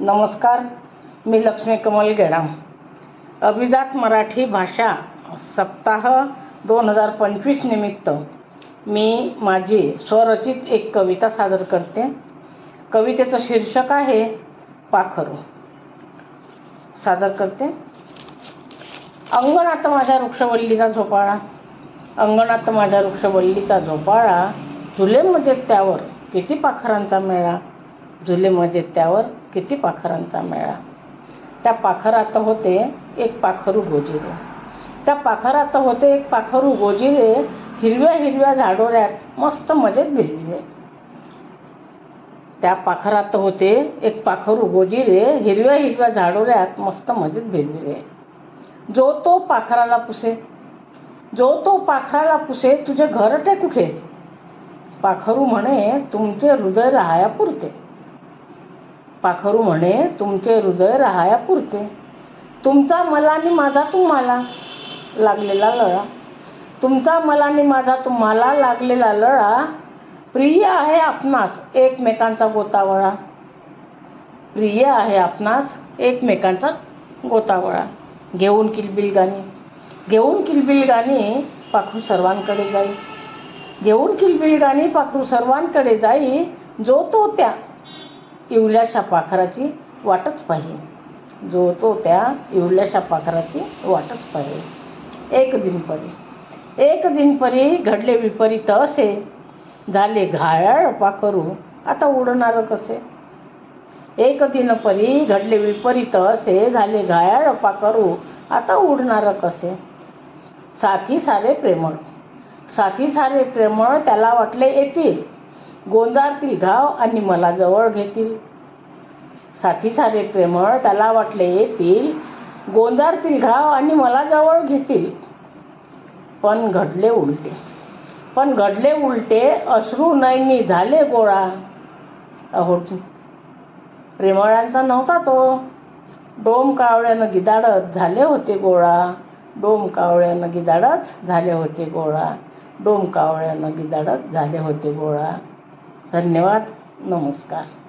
नमस्कार मी लक्ष्मी कमल गेडाम. अभिजात मराठी भाषा सप्ताह दोन हजार पंचवीस निमित्त मी माझी स्वरचित एक कविता सादर करते. कवितेचं शीर्षक आहे पाखरू. सादर करते. अंगणात माझ्या वृक्षवल्लीचा झोपाळा. अंगणात माझ्या वृक्षवल्लीचा झोपाळा. झुले म्हणजे त्यावर किती पाखरांचा मेळा. झुले मजेत त्यावर किती पाखरांचा मेळा. त्या पाखरात होते एक पाखरू गोजिरे. त्या पाखरात होते एक पाखरू गोजिरे हिरव्या हिरव्या झाडोऱ्यात मस्त मजेत भिरविले. त्या पाखरात होते एक पाखरू गोजिरे हिरव्या हिरव्या झाडोऱ्यात मस्त मजेत भिरविले. जो तो पाखराला पुसे. जो तो पाखराला पुसे तुझे घरटे कुठे? पाखरू म्हणे तुमचे हृदय राहाया पुरते पाखरू म्हणे तुमचे हृदय राहाया पुरते. तुमचा मला आणि माझा तुम्हाला लागलेला लळा. तुमचा मला आणि माझा तुम्हाला लागलेला लळा प्रिय आहे आपणास एकमेकांचा गोतावळा. प्रिय आहे आपणास एकमेकांचा गोतावळा. घेऊन किलबिल गाणी घेऊन किलबिल गाणी पाखरू सर्वांकडे जाई. घेऊन किलबिल गाणी पाखरू सर्वांकडे जाई. जो तो त्या इवल्याशा पाखराची वाटच पाहिजे. जो तो त्या इवल्याशा पाखराची वाटच पाहिजे. एक दिन परी. एक दिन परी घडले विपरीत असे. झाले घायाळ पाखरू. आता उडणार कसे? एक दिन परी घडले विपरीत असे. झाले घायाळ पाखरू. आता उडणार कसे? साथी सारे प्रेमळ. साथी सारे प्रेमळ त्याला वाटले येतील. गोंजारतील घाव आणि मला जवळ घेतील. साथी सारे प्रेमळ त्याला वाटले येतील. गोंजारतील घाव आणि मला जवळ घेतील. पण घडले उलटे. पण घडले उलटे अश्रू नयनी झाले गोळा. अहो प्रेमळांचा नव्हता तो. डोम कावळ्यानं गिदाडत झाले होते गोळा. डोम कावळ्यानं गिदाडच झाले होते गोळा. डोम कावळ्यानं गिदाडत झाले होते गोळा. धन्यवाद. नमस्कार.